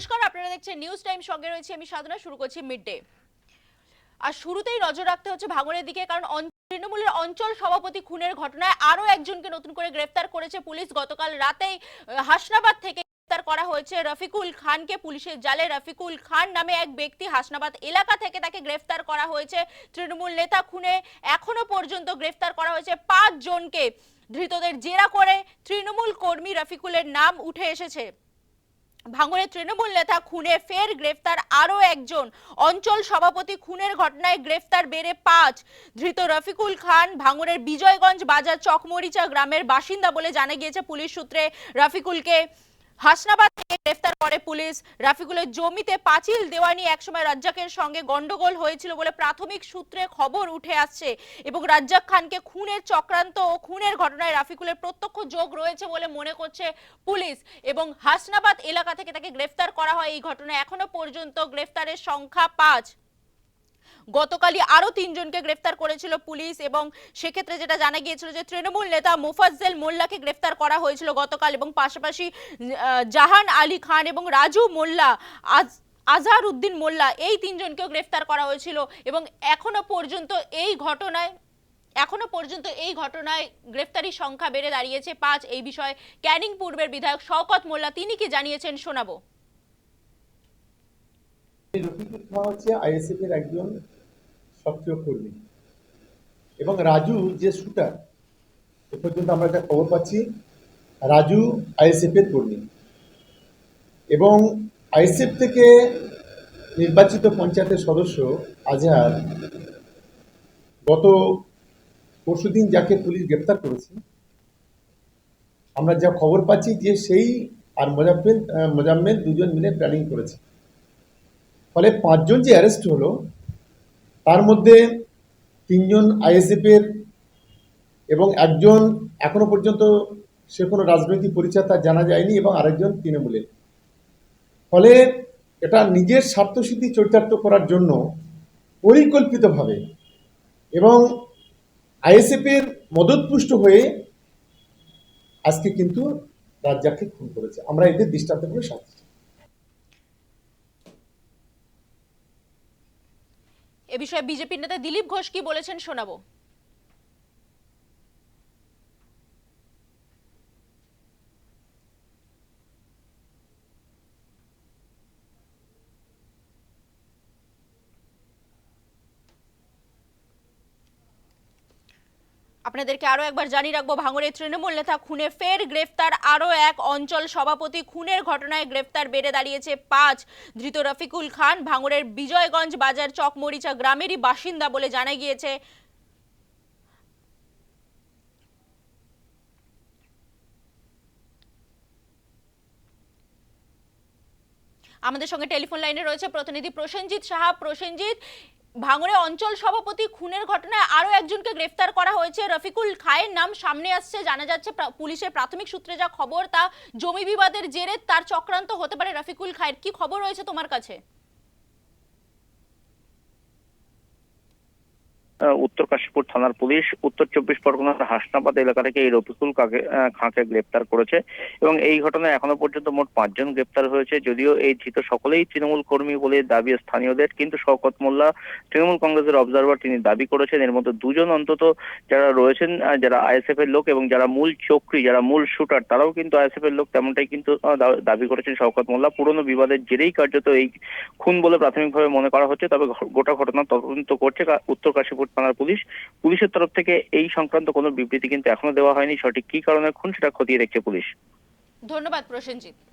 নমস্কার, আপনারা দেখছেন নিউজ টাইম সঙ্গে রয়েছে আমি সাধনা, শুরু করছি মিড ডে আর শুরুতেই নজর রাখতে হচ্ছে ভাঙড়ের দিকে, কারণ তৃণমূলের অঞ্চল সভাপতি খুনের ঘটনায় আরও একজনকে নতুন করে গ্রেফতার করেছে পুলিশ। গতকাল রাতেই হাসনাবাদ থেকে গ্রেফতার করা হয়েছে রফিকুল খানকে পুলিশের জালে। রফিকুল খান নামে এক ব্যক্তি হাসনাবাদ এলাকা থেকে তাকে গ্রেফতার করা হয়েছে। তৃণমূল নেতা খুনে এখনও পর্যন্ত গ্রেফতার করা হয়েছে পাঁচ জনকে ধৃতদের জেরা করে তৃণমূল কর্মী রফিকুলের নাম উঠে এসেছে। ভাঙড়ের তৃণমূল নেতা খুনে ফের গ্রেফতার আরও একজন। অঞ্চল সভাপতি খুনের ঘটনায় গ্রেফতার বেড়ে পাঁচ। ধৃত রফিকুল খান ভাঙড়ের বিজয়গঞ্জ বাজার চকমরিচা গ্রামের বাসিন্দা বলে জানা গিয়েছে পুলিশ সূত্রে। রফিকুলকে হাসনাবাদ থেকে গ্রেফতার করে পুলিশ। রাফিকুলের জমিতে পাঁচিল দেওয়া নিয়ে একসময় রাজ্জাকের সঙ্গে গন্ডগোল হয়েছিল বলে প্রাথমিক সূত্রে খবর উঠে আসছে এবং রাজ্জাক খানকে খুনের চক্রান্ত ও খুনের ঘটনায় রাফিকুলের প্রত্যক্ষ যোগ রয়েছে বলে মনে করছে পুলিশ এবং হাসনাবাদ এলাকা থেকে তাকে গ্রেফতার করা হয় এই ঘটনায় এখনও পর্যন্ত গ্রেফতারের সংখ্যা পাঁচ। গতকালই আরও তিনজনকে গ্রেফতার করেছিল পুলিশ এবং সেক্ষেত্রে যেটা জানা গিয়েছিল যে তৃণমূল নেতা মোফাজ্জেল মোল্লাকে গ্রেফতার করা হয়েছিল গতকাল এবং পাশাপাশি জাহান আলী খান এবং রাজু মোল্লা, আজ আজহার উদ্দিন মোল্লা এই তিনজনকেও গ্রেফতার করা হয়েছিল এবং এখনও পর্যন্ত এই ঘটনায়, এখনও পর্যন্ত এই ঘটনায় গ্রেফতারির সংখ্যা বেড়ে দাঁড়িয়েছে। পাঁচ, এই বিষয়ে ক্যানিং পূর্বের বিধায়ক শওকত মোল্লা তিনি কি জানিয়েছেন শোনাবো। রফিকুল হচ্ছে আইএসএফ এর একজন সক্রিয় কর্মী এবং রাজু যে শুটার এ পর্যন্ত আমরা একটা খবর পাচ্ছি, রাজু আইএসএফ এর কর্মী। এবং আইএসএফ থেকে নির্বাচিত পঞ্চায়েতের সদস্য আজহার গত পরশুদিন যাকে পুলিশ গ্রেপ্তার করেছে, আমরা যা খবর পাচ্ছি যে সেই আর মোজাম্মেল মোজাম্মেল দুজন মিলে প্ল্যানিং করেছে। ফলে পাঁচজন যে অ্যারেস্ট হলো তার মধ্যে তিনজন আইএসএফের এবং একজন এখনও পর্যন্ত সে কোনো রাজনৈতিক পরিচয় তার জানা যায়নি এবং আরেকজন তৃণমূলের। ফলে এটা নিজের স্বার্থসিদ্ধি চরিতার্থ করার জন্য পরিকল্পিতভাবে এবং আইএসএফ এর মদতপুষ্ট হয়ে আজকে কিন্তু রাজ্জাককে খুন করেছে। আমরা এদের দৃষ্টান্ত করে বিষয়ে বিজেপি নেতা দিলীপ ঘোষ কি বলেছেন শোনাবো। আপনাদেরকে আরও একবার জানিয়ে রাখব ভাঙড়ের তৃণমূল নেতা খুনে ফের গ্রেফতার। আরও এক অঞ্চল সভাপতি খুনের ঘটনায় গ্রেফতার বেড়ে দাঁড়িয়েছে পাঁচ। ধৃত রফিকুল খান ভাঙড়ের বিজয়গঞ্জ বাজার চকমরিচা গ্রামেরই বাসিন্দা বলে জানা গিয়েছে। আমাদের সঙ্গে টেলিফোন লাইনে রয়েছে প্রতিনিধি প্রসেনজিৎ সাহা। প্রসেনজিৎ ভাঙড়ে অঞ্চল সভাপতি খুনের ঘটনায় আরও একজনকে গ্রেফতার করা হয়েছে। রফিকুল খায়ের নাম সামনে আসছে, জানা যাচ্ছে পুলিশের প্রাথমিক সূত্রে যা খবর, তা জমি বিবাদের জেরে তার চক্রান্ত হতে পারে। রফিকুল খায়ের কি খবর রয়েছে তোমার কাছে? উত্তর কাশীপুর থানার পুলিশ, উত্তর চব্বিশ পরগনার হাসনাবাদ এলাকা থেকে এই রফিকুল খাঁকে গ্রেপ্তার করেছে এবং এই ঘটনায় এখনও পর্যন্ত মোট পাঁচজন গ্রেপ্তার হয়েছে। যদিও এই ধৃত সকলেই তৃণমূল কর্মী বলে দাবি স্থানীয়দের, কিন্তু শওকত মোল্লা তৃণমূল কংগ্রেসের অবজারভার তিনি দাবি করেছেন, এর মধ্যে দুজন অন্তত যারা রয়েছেন যারা আইএসএফ এর লোক এবং যারা মূল চক্রী, যারা মূল শুটার, তারাও কিন্তু আইএসএফ এর লোক, তেমনটাই কিন্তু দাবি করেছেন শওকত মোল্লা। পুরনো বিবাদের জেরেই কার্যত এই খুন বলে প্রাথমিকভাবে মনে করা হচ্ছে, তবে গোটা ঘটনা তদন্ত করছে উত্তর কাশীপুর থানার পুলিশ। পুলিশের তরফ থেকে এই সংক্রান্ত কোনো বিবৃতি কিন্তু এখনও দেওয়া হয়নি। সঠিক কি কারণে খুন সেটা খতিয়ে দেখছে পুলিশ। ধন্যবাদ প্রসেনজিৎ।